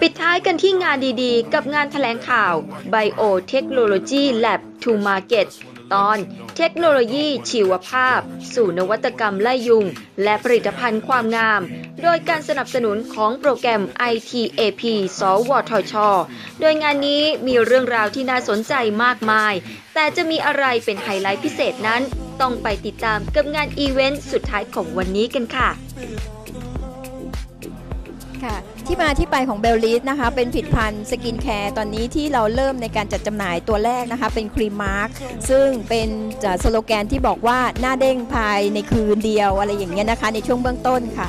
ปิดท้ายกันที่งานดีๆ กับงานแถลงข่าว Biotechnology Lab to Market ตอนเทคโนโลยีชีวภาพ สู่นวัตกรรมไล่ยุง และผลิตภัณฑ์ความงาม โดยการสนับสนุนของโปรแกรม ITAP สวทช โดยงานนี้มีเรื่องราวที่น่าสนใจมากมาย แต่จะมีอะไรเป็นไฮไลท์พิเศษนั้น ต้องไปติดตามกับงานอีเวนต์สุดท้ายของวันนี้กันค่ะ ค่ะ ที่มาที่ไปของเบลลิสนะคะ เป็นผลิตภัณฑ์สกินแคร์ตอนนี้ที่เราเริ่มในการจัดจำหน่ายตัวแรกนะคะ เป็นครีมมาร์คซึ่งเป็นสโลแกนที่บอกว่าหน้าเด้งภายในคืนเดียวอะไรอย่างเงี้ยนะคะ ในช่วงเบื้องต้นค่ะ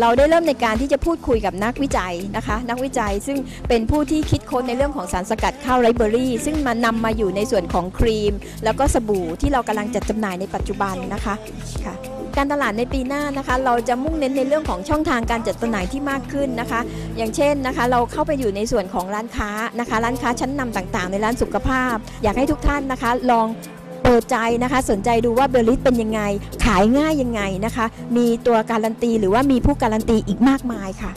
เราได้เริ่มในการที่จะพูดคุยกับนักวิจัยนะคะ นักวิจัยซึ่งเป็นผู้ที่คิดค้นในเรื่องของสารสกัดข้าวไรเบอรี่ ซึ่งมานำมาอยู่ในส่วนของครีม แล้วก็สบู่ที่เรากำลังจัดจำหน่ายในปัจจุบันนะคะค่ะการตลาดในปีหน้านะคะเราจะมุ่งเน้นในเรื่องของช่องทางการจัดจำหน่ายที่มากขึ้นนะคะ อย่างเช่นนะคะ เราเข้าไปอยู่ในส่วนของร้านค้านะคะ ร้านค้าชั้นนำต่างๆ ในร้านสุขภาพ อยากให้ทุกท่านนะคะ ลอง เปิดใจนะคะ สนใจดูว่าเบลลิสเป็นยังไง ขายง่ายยังไงนะคะ มีตัวการันตีหรือว่ามีผู้การันตีอีกมากมายค่ะ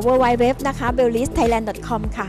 เวอร์ไวเว็บนะคะเบลลิสไทยแลนด์ c o m ค่ะ